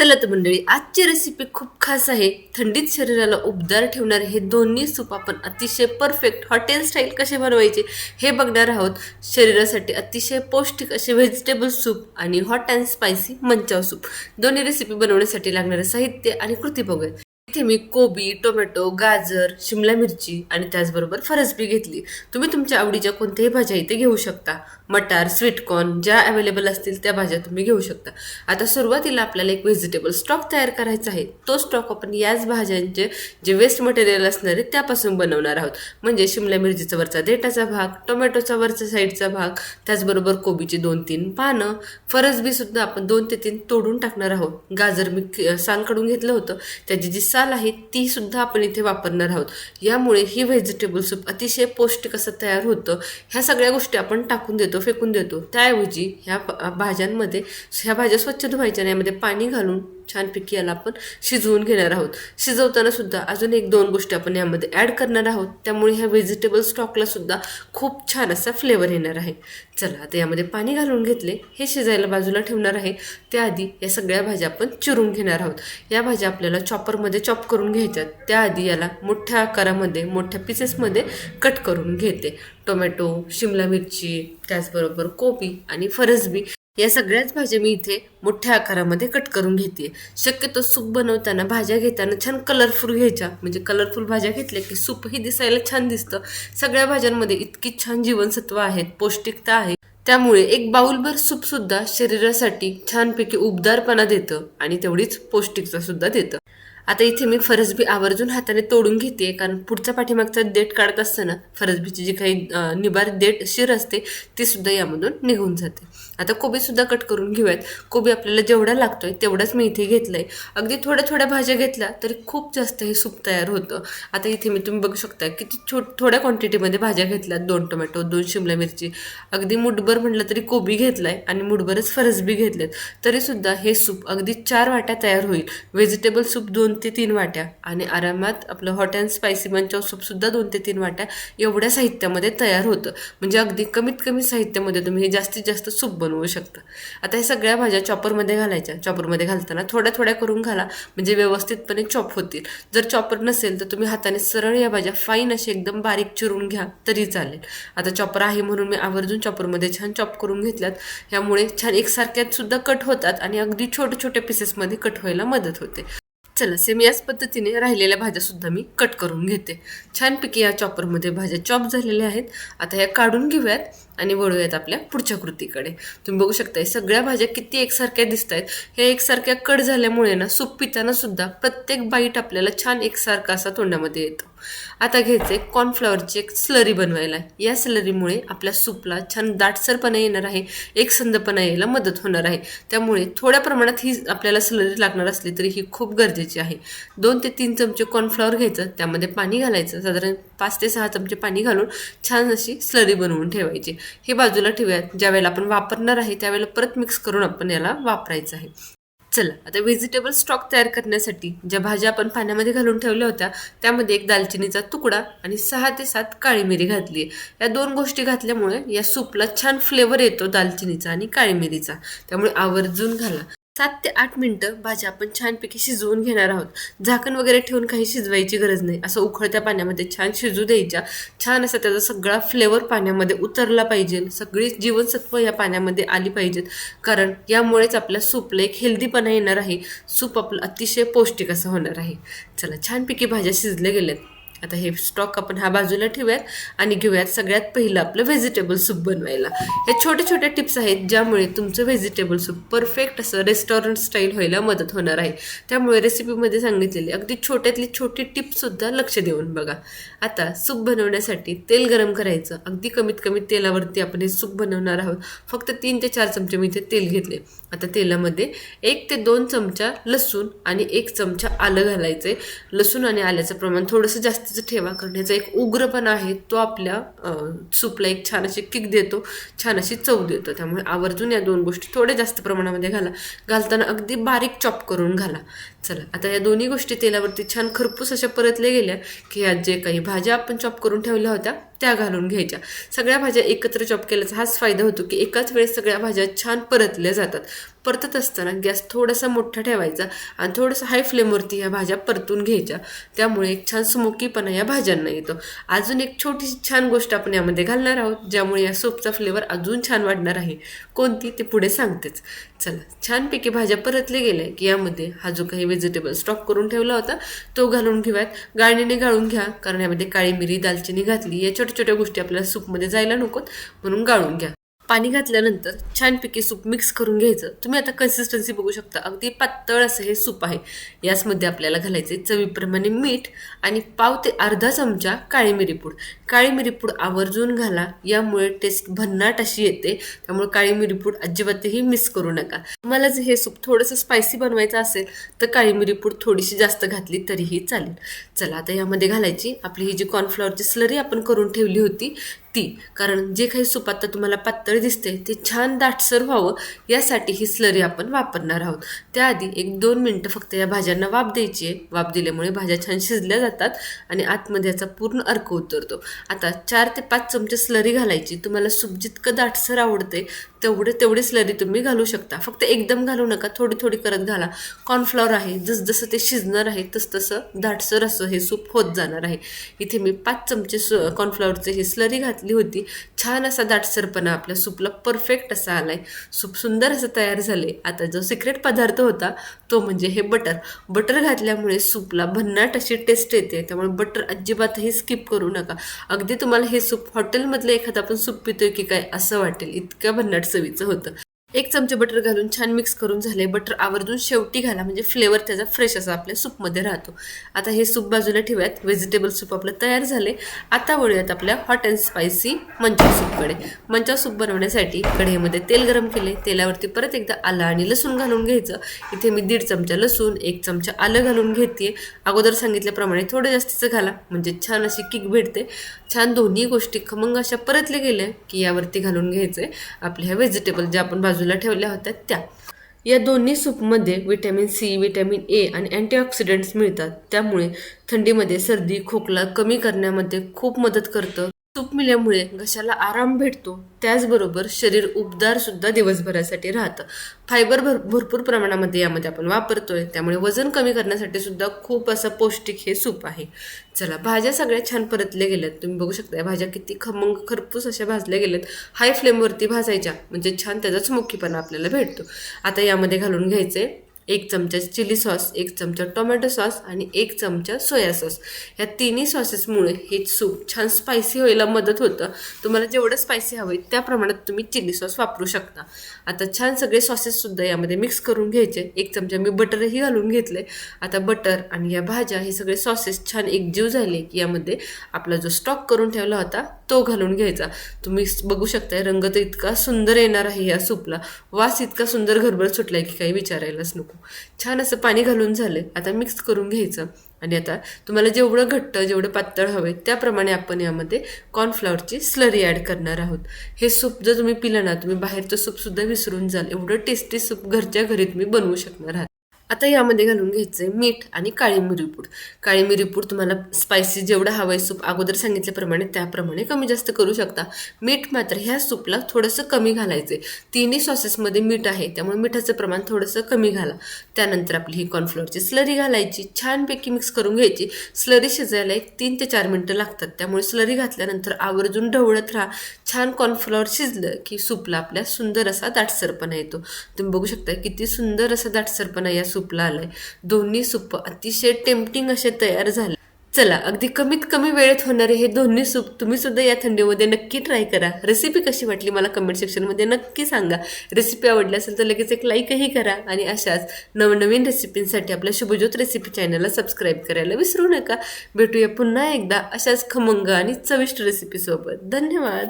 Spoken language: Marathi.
चला तर मंडळी आजची रेसिपी खूप खास आहे. थंडीत शरीराला उबदार ठेवणारे हे दोन्ही सूप आपण अतिशय परफेक्ट हॉटेल स्टाईल कसे बनवायचे हे बघणार आहोत. शरीरासाठी अतिशय पौष्टिक असे व्हेजिटेबल सूप आणि hot and spicy manchow soup दोन्ही रेसिपी बनवण्यासाठी लागणारे साहित्य आणि कृती बघूया. इथे मी कोबी टोमॅटो गाजर शिमला मिरची आणि त्याचबरोबर फरसबी घेतली. तुम्ही तुमच्या आवडीच्या कोणत्याही भाज्या इथे घेऊ शकता. मटार स्वीटकॉर्न ज्या अवेलेबल असतील त्या भाज्या तुम्ही घेऊ शकता. आता सुरुवातीला आपल्याला एक व्हेजिटेबल स्टॉक तयार करायचा आहे. तो स्टॉक आपण याच भाज्यांचे जे वेस्ट मटेरियल असणार आहे त्यापासून बनवणार आहोत. म्हणजे शिमला मिरचीचा वरचा देठाचा भाग टोमॅटोचा वरचा साईडचा भाग त्याचबरोबर कोबीची दोन तीन पानं फरसबी सुद्धा आपण दोन ते तीन तोडून टाकणार आहोत. गाजर मी सालकडून घेतलं होतं. त्याची जी साल आहे ती सुद्धा आपण इथे वापरणार आहोत. यामुळे ही व्हेजिटेबल सूप अतिशय पौष्टिक असं तयार होतं. ह्या सगळ्या गोष्टी आपण टाकून देतो. फेकून देतो. त्याऐवजी ह्या भाज्यांमध्ये ह्या भाज्या स्वच्छ धुवायच्या आणि यामध्ये पाणी घालून छानपैकी याला आपण शिजवून घेणार आहोत. शिजवताना सुद्धा अजून एक दोन गोष्टी आपण यामध्ये ॲड करणार आहोत. त्यामुळे ह्या व्हेजिटेबल स्टॉकला सुद्धा खूप छान असा फ्लेवर येणार आहे. चला आता यामध्ये पाणी घालून घेतले. हे शिजायला बाजूला ठेवणार आहे. त्याआधी या सगळ्या भाज्या आपण चिरून घेणार आहोत. या भाज्या आपल्याला चॉपरमध्ये चॉप करून घ्यायच्यात त्याआधी याला मोठ्या आकारामध्ये मोठ्या पीसेसमध्ये कट करून घेते. टोमॅटो शिमला मिरची त्याचबरोबर कोबी आणि फरसबी. या सगळ्याच भाज्या मी इथे मोठ्या आकारामध्ये कट करून घेते. शक्यतो सूप बनवताना भाज्या घेताना छान कलरफुल घ्यायच्या. म्हणजे कलरफुल भाज्या घेतल्या की सूपही दिसायला छान दिसतं. सगळ्या भाज्यांमध्ये इतकी छान जीवनसत्व आहेत पौष्टिकता आहे. त्यामुळे एक बाऊलभर सूप सुद्धा शरीरासाठी छानपैकी उबदारपणा देतं आणि तेवढीच पौष्टिकता सुद्धा देतं. आता इथे मी फरसबी आवर्जून हाताने तोडून घेते कारण पुढचा पाठीमागचा देठ काढत असताना फरसबीची जी काही निबार देठ शिर असते ती सुद्धा यामधून निघून जाते. आता कोबी सुद्धा कट करून घेऊयात. कोबी आपल्याला जेवढा लागतोय तेवढाच मी इथे घेतलंय. अगदी थोड्या थोड्या भाज्या घेतल्या तरी खूप जास्त हे सूप तयार होतं. आता इथे मी तुम्ही बघू शकता किती छो थोड्या क्वांटिटीमध्ये भाज्या घेतल्यात. दोन टोमॅटो दोन शिमला मिरची. अगदी मुठभर म्हटलं तरी कोबी घेतलाय आणि मुठभरच फरसबी घेतल्यात तरीसुद्धा हे सूप अगदी चार वाट्या तयार होईल. व्हेजिटेबल सूप दोन ते तीन वाट्या. आणि आरामात आपलं हॉट अँड स्पायसी मंचाव सूपसुद्धा दोन ते तीन वाट्या एवढ्या साहित्यामध्ये तयार होतं. म्हणजे अगदी कमीत कमी साहित्यामध्ये तुम्ही हे जास्तीत जास्त सूप बनवू शकता. आता हे सगळ्या भाज्या चॉपरमध्ये घालायच्या. चॉपरमध्ये घालताना थोड्या थोड्या करून घाला. म्हणजे व्यवस्थितपणे चॉप होतील. जर चॉपर नसेल तर तुम्ही हाताने सरळ या भाज्या फाईन अशी एकदम बारीक चिरून घ्या तरी चालेल. आता चॉपर आहे म्हणून मी आवर्जून चॉपरमध्ये छान चॉप करून घेतल्यात. ह्यामुळे छान एकसारख्यात सुद्धा कट होतात आणि अगदी छोटे छोटे पीसेसमध्ये कट व्हायला मदत होते. चला सेम याच पद्धतीने राहिलेल्या भाज्या सुद्धा मी कट करून घेते. छानपैकी या चॉपरमध्ये भाज्या चॉप झालेल्या आहेत. आता ह्या काढून घेऊयात. आणि वळूयात आपल्या पुढच्या कृतीकडे. तुम्ही बघू शकता सगळ्या भाज्या किती एकसारख्या दिसत आहेत हे एकसारख्या कट झाल्यामुळे ना सूप पिताना सुद्धा प्रत्येक बाईट आपल्याला छान एकसारखा असा तोंडामध्ये येतो. आता घ्यायचे कॉर्नफ्लॉवरची एक स्लरी बनवायला. या स्लरीमुळे आपल्या सूपला छान दाटसरपणा येणार आहे एकसंधपणा यायला मदत होणार आहे. त्यामुळे थोड्या प्रमाणात ही आपल्याला स्लरी लागणार असली तरी ही खूप गरजेची आहे. दोन ते तीन चमचे कॉर्नफ्लॉवर घ्यायचं त्यामध्ये पाणी घालायचं. साधारण पाच ते सहा चमचे पाणी घालून छान अशी स्लरी बनवून ठेवायची. हे बाजूला ठेवूयात. ज्यावेळेला आपण वापरणार आहे त्यावेळेला परत मिक्स करून आपण याला वापरायचं आहे. चला आता व्हेजिटेबल स्टॉक तयार करण्यासाठी ज्या भाज्या आपण पाण्यामध्ये घालून ठेवल्या होत्या त्यामध्ये एक दालचिनीचा तुकडा आणि सहा ते सात काळी मिरी घातली या दोन गोष्टी घातल्यामुळे या सूपला छान फ्लेवर येतो दालचिनीचा आणि काळी मिरीचा. त्यामुळे आवर्जून घाला. सात ते आठ मिनटं भाज्या आपण छानपैकी शिजवून घेणार आहोत. झाकण वगैरे ठेवून काही शिजवायची गरज नाही. असं उखळत्या पाण्यामध्ये छान शिजू द्यायच्या. छान असा त्याचा सगळा फ्लेवर पाण्यामध्ये उतरला पाहिजे. सगळी जीवनसत्व या पाण्यामध्ये आली पाहिजेत. कारण यामुळेच आपल्या सूपला एक हेल्दीपणा येणार आहे. सूप आपलं अतिशय पौष्टिक असं होणार आहे. चला छानपैकी भाज्या शिजल्या गेल्यात. आता हे स्टॉक आपण हा बाजूला ठेवूयात आणि घेऊयात सगळ्यात पहिलं आपलं व्हेजिटेबल सूप बनवायला. हे छोट्या छोट्या टिप्स आहेत ज्यामुळे तुमचं व्हेजिटेबल सूप परफेक्ट असं रेस्टॉरंट स्टाईल व्हायला मदत होणार आहे. त्यामुळे रेसिपीमध्ये सांगितलेली अगदी छोट्यातली छोटी टिपसुद्धा लक्ष देऊन बघा. आता सूप बनवण्यासाठी तेल गरम करायचं. अगदी कमीत कमी तेलावरती आपण हे सूप बनवणार आहोत. फक्त तीन ते चार चमचे मी इथे तेल घेतले. आता तेलामध्ये एक ते दोन चमचा लसूण आणि एक चमचा आलं घालायचं आहे लसूण आणि आल्याचं प्रमाण थोडंसं जास्त जास्तीचं ठेवा करण्याचा एक उग्रपणा आहे तो आपल्या सूपला एक छान अशी किक देतो छान अशी चव देतो. त्यामुळे आवर्जून या दोन गोष्टी थोड्या जास्त प्रमाणामध्ये घाला. घालताना अगदी बारीक चॉप करून घाला. चला आता या दोन्ही गोष्टी तेलावरती छान खरपूस अशा परतल्या गेल्या की ह्या जे काही भाज्या आपण चॉप करून ठेवल्या होत्या त्या घालून घ्यायच्या. सगळ्या भाज्या एकत्र चॉप केल्याचा हाच फायदा होतो की एकाच वेळेस सगळ्या भाज्या छान परतल्या जातात. परतत असताना गॅस थोडासा मोठा ठेवायचा आणि थोडंसं हाय फ्लेमवरती ह्या भाज्या परतून घ्यायच्या. त्यामुळे एक छान स्मोकीपणा या भाज्यांना येतो. अजून एक छोटीशी छान गोष्ट आपण यामध्ये घालणार आहोत ज्यामुळे या सूपचा फ्लेवर अजून छान वाढणार आहे. कोणती? ते पुढे सांगतेच. चला छानपैकी भाज्या परतले गेल्या की यामध्ये हा जो काही व्हेजिटेबल स्टॉक करून ठेवला होता तो घालून घेऊयात. गाळणीने गाळून घ्या कारण यामध्ये काळी मिरी दालचिनी घातली. या छोट्या छोट्या गोष्टी आपल्याला सूपमध्ये जायला नकोत म्हणून गाळून घ्या. पाणी घातल्यानंतर छानपैकी सूप मिक्स करून घ्यायचं. तुम्ही आता कन्सिस्टन्सी बघू शकता. अगदी पातळ असं हे सूप आहे. याचमध्ये आपल्याला घालायचे चवीप्रमाणे मीठ आणि पाव ते अर्धा चमचा काळी मिरी पूड. काळी मिरी पूड आवर्जून घाला. यामुळे टेस्ट भन्नाट अशी येते. त्यामुळे काळी मिरी पूड अजिबातही मिस करू नका. तुम्हाला जर हे सूप थोडंसं स्पायसी बनवायचं असेल तर काळी मिरी पूड थोडीशी जास्त घातली तरीही चालेल. चला आता यामध्ये घालायची. आपली ही जी कॉर्नफ्लॉवरची स्लरी आपण करून ठेवली होती ती कारण जे काही सुपात तुम्हाला पातळ दिसते ते छान दाटसर व्हावं यासाठी ही स्लरी आपण वापरणार आहोत. त्याआधी एक दोन मिनटं फक्त या भाज्यांना वाफ द्यायची आहे. वाफ दिल्यामुळे भाज्या छान शिजल्या जातात आणि आतमध्ये याचा पूर्ण अर्क उतरतो. आता चार ते पाच चमचे स्लरी घालायची. तुम्हाला सूप जितकं दाटसर आवडते तेवढे तेवढी स्लरी तुम्ही घालू शकता. फक्त एकदम घालू नका थोडी थोडी करत घाला. कॉर्नफ्लॉवर आहे जसजसं ते शिजणार आहे तस तसं दाटसर असं हे सूप होत जाणार आहे. इथे मी पाच चमचे कॉर्नफ्लॉवरचे ही स्लरी घातली होती. छान असा दाटसरपणा आपल्या सूपला परफेक्ट असा आला आहे सूप सुंदर असं तयार झाले आता जो सिक्रेट पदार्थ होता तो म्हणजे हे बटर बटर घातल्यामुळे सूपला भन्नाट अशी टेस्ट येते. त्यामुळे बटर अजिबातही स्किप करू नका. अगदी तुम्हाला हे सूप हॉटेलमधलं एखादं आपण सूप पितोय की काय असं वाटेल. इतक्या भन्नाट चवीचं होतं. एक चमचे बटर घालून छान मिक्स करून झाले बटर आवर्जून शेवटी घाला. म्हणजे फ्लेवर त्याचा फ्रेश असा आपल्या सूपमध्ये राहतो. आता हे सूप बाजूला ठेवूयात. व्हेजिटेबल सूप आपलं तयार झाले आता वळूयात आपल्या हॉट अँड स्पायसी मंचा सूपकडे मंचा सूप बनवण्यासाठी कढईमध्ये तेल गरम केले तेलावरती परत एकदा आलं आणि लसूण घालून घ्यायचं. इथे मी दीड चमचा लसूण एक चमचा आलं घालून घेते अगोदर सांगितल्याप्रमाणे थोडं जास्तीचं घाला. म्हणजे छान अशी किक भेटते. छान दोन्ही गोष्टी खमंग अशा परतले गेल्या की यावरती घालून घ्यायचं आहे आपल्या ह्या व्हेजिटेबल ज्या आपण बाजू बाजूला ठेवल्या होत्या त्या. या दोन्ही सूपमध्ये विटॅमिन सी विटॅमिन ए आणि अँटीऑक्सिडंट्स मिळतात. त्यामुळे थंडीमध्ये सर्दी खोकला कमी करण्यामध्ये खूप मदत करतं. तूप मिल्यामुळे घशाला आराम भेटतो. त्याचबरोबर शरीर उबदार सुद्धा दिवसभरासाठी राहतं. फायबर भर भरपूर प्रमाणामध्ये यामध्ये आपण वापरतोय. त्यामुळे वजन कमी करण्यासाठी सुद्धा खूप असं पौष्टिक हे सूप आहे. चला भाज्या सगळ्या छान परतल्या गेल्यात. तुम्ही बघू शकता भाज्या किती खमंग खरपूस अशा भाजल्या गेल्यात. हाय फ्लेमवरती भाजायच्या म्हणजे छान त्याचाच मुख्यपणा आपल्याला भेटतो. आता यामध्ये घालून घ्यायचे एक चमचा चिली सॉस एक चमचा टोमॅटो सॉस आणि एक चमचा सोया सॉस. ह्या तिन्ही सॉसेसमुळे हे सूप छान स्पायसी व्हायला मदत होतं. तुम्हाला जेवढं स्पायसी हवं आहे त्या प्रमाणात तुम्ही चिली सॉस वापरू शकता. आता छान सगळे सॉसेससुद्धा यामध्ये मिक्स करून घ्यायचे. एक चमचा मी बटरही घालून घेतले आता बटर आणि या भाज्या हे सगळे सॉसेस छान एकजीव झाले की यामध्ये आपला जो स्टॉक करून ठेवला होता तो घालून घ्यायचा. तुम्ही बघू शकताय रंग तर इतका सुंदर येणार आहे या सूपला. वास इतका सुंदर घरभर सुटलाय की काही विचारायलाच नको. छान असं पाणी घालून झालं आता मिक्स करून घ्यायचं. आणि आता तुम्हाला जेवढं घट्ट जेवढं पातळ हवे त्याप्रमाणे आपण यामध्ये कॉर्नफ्लॉवरची स्लरी ॲड करणार आहोत. हे सूप जर तुम्ही पिलं ना तुम्ही बाहेरचं सूपसुद्धा विसरून जाल. एवढं टेस्टी सूप घरच्या घरी तुम्ही बनवू शकणार आहात. आता यामध्ये घालून घ्यायचं आहे मीठ आणि काळी मिरीपूड काळी मिरीपूड तुम्हाला स्पायसी जेवढं हवं आहे सूप अगोदर सांगितल्याप्रमाणे त्याप्रमाणे कमी जास्त करू शकता. मीठ मात्र ह्या सूपला थोडंसं कमी घालायचं आहे तिन्ही सॉसेसमध्ये मीठ आहे त्यामुळे मिठाचं प्रमाण थोडंसं कमी घाला. त्यानंतर आपली ही कॉर्नफ्लोअरची स्लरी घालायची. छानपैकी मिक्स करून घ्यायची. स्लरी शिजायला एक तीन ते चार मिनटं लागतात. त्यामुळे स्लरी घातल्यानंतर आवर्जून ढवळत राहा. छान कॉर्नफ्लॉवर शिजलं की सूपला आपल्या सुंदर असा दाटसरपणा येतो. तुम्ही बघू शकता किती सुंदर असा दाटसरपणा या सूपला आलाय. दोन्ही सूप अतिशय टेम्पटिंग असे तयार झाले. चला अगदी कमीत कमी वेळेत होणारे हे दोन्ही सूप तुम्ही सुद्धा या थंडीमध्ये नक्की ट्राय करा. रेसिपी कशी वाटली मला कमेंट सेक्शनमध्ये नक्की सांगा. रेसिपी आवडली असेल तर लगेच एक लाईकही करा आणि अशाच नवनवीन रेसिपींसाठी आपल्या शुभज्योत रेसिपी चॅनलला सबस्क्राईब करायला विसरू नका. भेटूया पुन्हा एकदा अशाच खमंग आणि चविष्ट रेसिपीसोबत धन्यवाद.